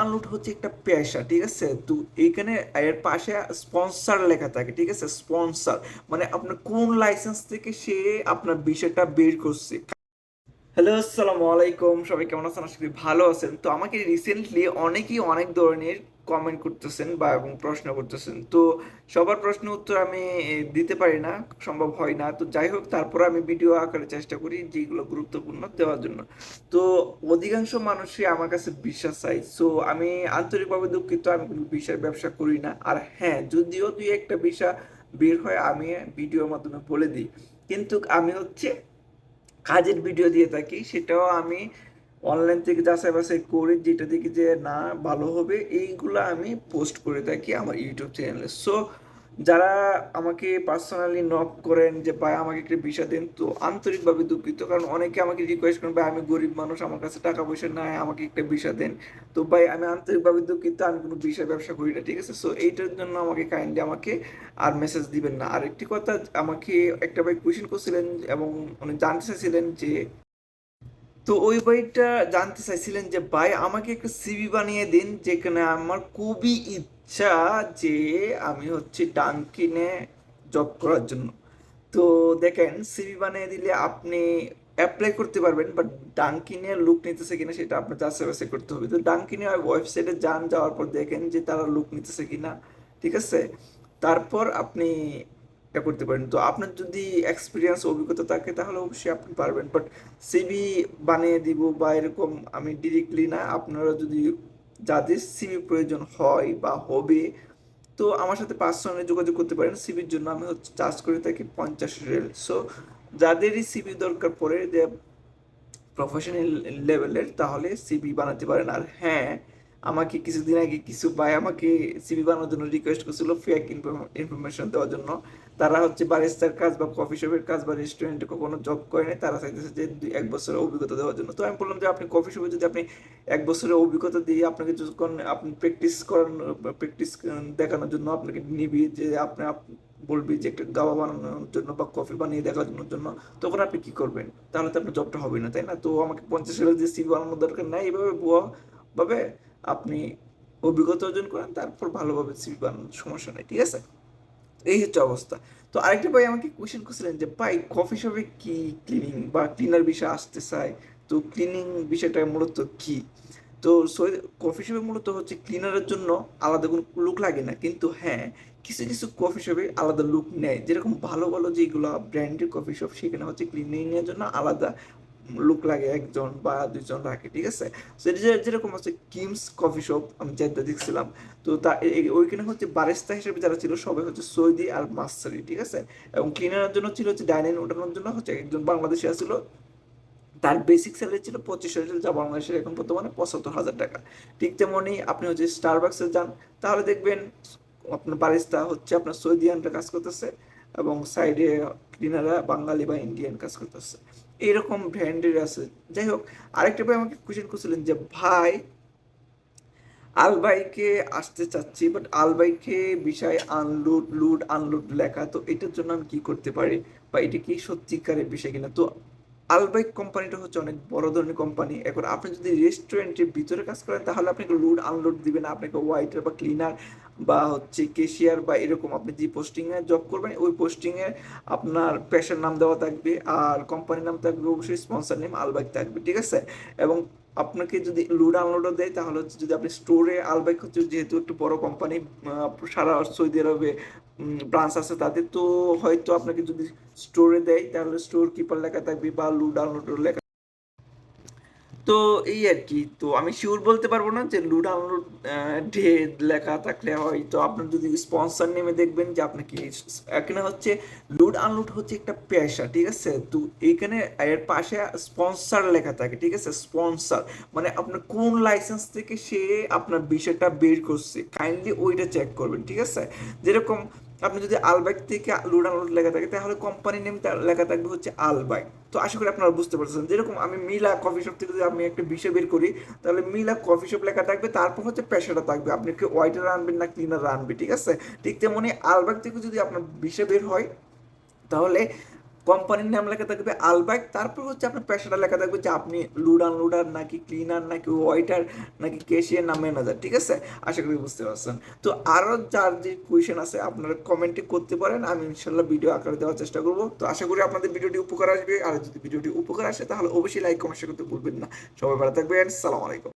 Unload হচ্ছে একটা পেশা, ঠিক আছে? তো এইখানে এর পাশে স্পন্সার লেখা থাকে, ঠিক আছে? স্পন্সার মানে আপনার কোন লাইসেন্স থেকে সে আপনার বিষয়টা বের করছে। হ্যালো আসসালামু আলাইকুম, সবাই কেমন আছেন? আশা করি ভালো আছেন। তো আমাকে রিসেন্টলি অনেকেই অনেক ধরনের কমেন্ট করতেছেন বা এবং প্রশ্ন করতেছেন। তো সবার প্রশ্ন উত্তর আমি দিতে পারি না, সম্ভব হয় না। তো যাই হোক, তারপর আমি ভিডিও আকারে চেষ্টা করি যেগুলো গুরুত্বপূর্ণ দেওয়ার জন্য। তো অধিকাংশ মানুষই আমার কাছে বিশ্বাস চাই সো আমি আন্তরিকভাবে দুঃখিত, আমি কোনো বিষয়ের ব্যবসা করি না। আর হ্যাঁ যদিও দুই একটা বিষয় বের হয়, আমি ভিডিওর মাধ্যমে বলে দিই। কিন্তু আমি হচ্ছে কাজের ভিডিও দিয়ে থাকি, সেটাও আমি অনলাইন থেকে যাচাই বাছাই করে যেটা দেখি যে না, ভালো হবে, এইগুলো আমি পোস্ট করে থাকি আমার ইউটিউব চ্যানেলে সো যারা আমাকে পার্সোনালি নক করেন যে, ভাই, আমাকে একটা বিষয় দেন, তো আন্তরিকভাবে দুঃখিত, কারণ অনেকে আমাকে রিকোয়েস্ট করেন, ভাই, আমি গরিব মানুষ, আমার কাছে টাকা পয়সা নাই, আমাকে একটা বিষয় দেন। তো ভাই, আমি আন্তরিকভাবে দুঃখিত, আমি কোনো বিষয় ব্যবসা করি না, ঠিক আছে? সো এইটার জন্য আমাকে কাইন্ডলি আমাকে আর মেসেজ দিবেন না। আর একটি কথা, আমাকে একটা ভাই কোয়েশ্চেন করছিলেন এবং উনি জানতে চাইছিলেন যে তো ওই বইটা জানতে চাইছিলেন যে, ভাই, আমাকে একটা সিভি বানিয়ে দিন যেখানে আমার খুবই ইচ্ছা যে আমি হচ্ছে ডানকিনে জব করার জন্য। তো দেখেন সিভি বানিয়ে দিলে আপনি অ্যাপ্লাই করতে পারবেন বাট ডানকিনে লুক নিতেছে কিনা সেটা আপনার যাচাই বাছাই করতে হবে। তো ডানকিনে ওয়েবসাইটে যান, যাওয়ার পর দেখেন যে তারা লুক নিতেছে কিনা, ঠিক আছে? তারপর আপনি এটা করতে পারেন। তো আপনার যদি এক্সপিরিয়েন্স অভিজ্ঞতা থাকে তাহলে অবশ্যই আপনি পারবেন। বাট সিভি বানিয়ে দিব বা এরকম আমি ডিরেক্টলি না, আপনারা যদি যাদের সিভি প্রয়োজন হয় বা হবে, তো আমার সাথে পার্সোনালি যোগাযোগ করতে পারেন। সিভির জন্য আমি হচ্ছে চার্জ করে থাকি পঞ্চাশ রেল সো যাদেরই সিভি দরকার পড়ে যে প্রফেশনাল লেভেলের তাহলে সিভি বানাতে পারেন। আর হ্যাঁ আমাকে কিছুদিন আগে কিছু ভাই আমাকে সিভি বানানোর জন্য রিকোয়েস্ট করছিল ফেক ইনফরমেশন দেওয়ার জন্য। তারা হচ্ছে বারিস্তার কাজ বা কফি শপের কাজ বা রেস্টুরেন্টে কখনো জব করে তারা চাইতেছে যে দুই, এক বছরের অভিজ্ঞতা দেওয়ার জন্য। তো আমি বললাম যে, আপনি কফি শপে যদি আপনি এক বছরের অভিজ্ঞতা দিয়ে আপনাকে যখন আপনি প্র্যাকটিস করার প্র্যাকটিস দেখানোর জন্য আপনাকে নিবি যে আপনি আপ- বলবি যে একটা গাওয়া বানানোর জন্য বা কফি বানিয়ে দেখানোর জন্য তখন আপনি কি করবেন? তাহলে তো আপনার জবটা হবে না, তাই না? তো আমাকে পঞ্চাশ হাজার দিয়ে সিভি বানানোর দরকার নাই। এভাবে ভুয়া ভাবে আপনি অভিজ্ঞতা অর্জন করেন, তারপর ভালোভাবে সিভি বানানোর সমস্যা নেই, ঠিক আছে? এই হচ্ছে অবস্থা। তো আরেকটা ভাই আমাকে কোয়েশ্চেন করছিলেন যে, ভাই কফি শপে কি ক্লিনিং বা ক্লিনার বিষয় আসতে চায়? তো ক্লিনিং বিষয়টা মূলত কি? তো কফি শপে মূলত হচ্ছে ক্লিনারের জন্য আলাদা কোনো লুক লাগে না। কিন্তু হ্যাঁ কিছু কিছু কফি শপে আলাদা লুক নেয়। যেরকম ভালো ভালো যেগুলো ব্র্যান্ডের কফি শপ সেখানে হচ্ছে ক্লিনিং এর জন্য আলাদা লুক লাগে একজন বা দুইজন রাখে, ঠিক আছে? যেরকম হচ্ছে কিমস কফি শপ আমি যেটা দেখছিলাম, তো তা ওইখানে হচ্ছে বারিস্তা হিসেবে যারা ছিল সবাই হচ্ছে সৌদি আর মাস্টারি ঠিক আছে? এবং ক্লিনারের জন্য ছিল হচ্ছে ডাইনিং ওঠানোর জন্য হচ্ছে একজন বাংলাদেশি ছিল তার বেসিক স্যালারি ছিল পঁচিশ হাজার, যা বাংলাদেশের এখন বর্তমানে পঁচাত্তর হাজার টাকা। ঠিক তেমনই আপনি হচ্ছে স্টার বাক্সে যান, তাহলে দেখবেন আপনার বারিস্তা হচ্ছে আপনার সৌদি সৌদিয়ানরা কাজ করতেছে এবং সাইডে ক্লিনাররা বাঙালি বা ইন্ডিয়ান কাজ করতেছে। এইরকম ব্র্যান্ডের আছে। যাই হোক, আরেকটা ভাই আমাকে কোয়েশ্চেন করছিলেন যে, ভাই, আলবাইকে আসতে চাচ্ছি বাট আলবাইকে বিষয় আনলোড লুড আনলোড লেখা, তো এটার জন্য আমি কি করতে পারি? বা এটা কি সত্যিকারের বিষয় কিনা? তো আলবাইক কোম্পানিটা হচ্ছে অনেক বড় ধরনের কোম্পানি। এখন আপনি যদি রেস্টুরেন্টের ভিতরে কাজ করেন, তাহলে আপনাকে লুড আনলোড দিবে না। আপনাকে ওয়াইটার বা ক্লিনার বা হচ্ছে কেশিয়ার বা এরকম আপনি যে পোস্টিংয়ে জব করবেন, ওই পোস্টিংয়ে আপনার পেশার নাম দেওয়া থাকবে আর কোম্পানির নাম থাকবে, অবশ্যই স্পন্সর নেম আলবাইক থাকবে, ঠিক আছে? এবং আপনাকে যদি লুড আনলোডও দেয়, তাহলে হচ্ছে যদি আপনি স্টোরে আলবাইক হচ্ছে, যেহেতু একটু বড় কোম্পানি সারা সৌদি আরবে ব্রাঞ্চ আছে তাদের, তো হয়তো আপনাকে যদি স্টোরে দেয়, তাহলে স্টোর কিপার লেখা থাকবে বা লুড আনলোডের লেখা তো এই আর কি, তো আমি শিওর বলতে পারব না যে লুড আনলোড ডে লেখা থাকলে হয়তো আপনার যদি স্পন্সর নেমে দেখবেন যে আপনাকে এখানে হচ্ছে লুড আনলোড হচ্ছে একটা পেশা, ঠিক আছে? তো এইখানে এর পাশে স্পন্সর লেখা থাকে, ঠিক আছে? স্পন্সর মানে আপনার কোন লাইসেন্স থেকে সে আপনার বিষয়টা বের করছে। কাইন্ডলি ওইটা চেক করবেন, ঠিক আছে? যেরকম আপনি যদি আলবাইক থেকে লুড আনলোড লেখা থাকে, তাহলে কোম্পানি নেম লেখা থাকবে হচ্ছে আলবাইক তো আশা করি আপনারা বুঝতে পারছেন। যেরকম আমি মিলা কফি শপ থেকে যদি আমি একটা বিষয় বের করি, তাহলে মিলা কফি শপ লেখা থাকবে, তারপর হচ্ছে পেশাটা থাকবে। আপনি কি ওয়াইটার আনবেন না ক্লিনার আনবে ঠিক আছে? ঠিক তেমনি আলবাইক থেকে যদি আপনার বিষয় বের হয়, তাহলে কোম্পানির নাম লেখা থাকবে আলবাইক তারপর হচ্ছে আপনার পেশাটা লেখা থাকবে যে আপনি লুড লুডার নাকি ক্লিনার নাকি ওয়াইটার নাকি ক্যাশিয়ার না ম্যানেজার, ঠিক আছে? আশা করি বুঝতে পারছেন। তো আরও যার যে কোয়েশন আছে আপনারা কমেন্টে করতে পারেন, আমি ইনশাল্লাহ ভিডিও আকারে দেওয়ার চেষ্টা করব। তো আশা করি আপনাদের ভিডিওটি উপকার আসবে। আর যদি ভিডিওটি উপকার আসে, তাহলে অবশ্যই লাইক কমেন্ট করতে ভুলবেন না। সবাই ভালো থাকবেন। সালাম আলাইকুম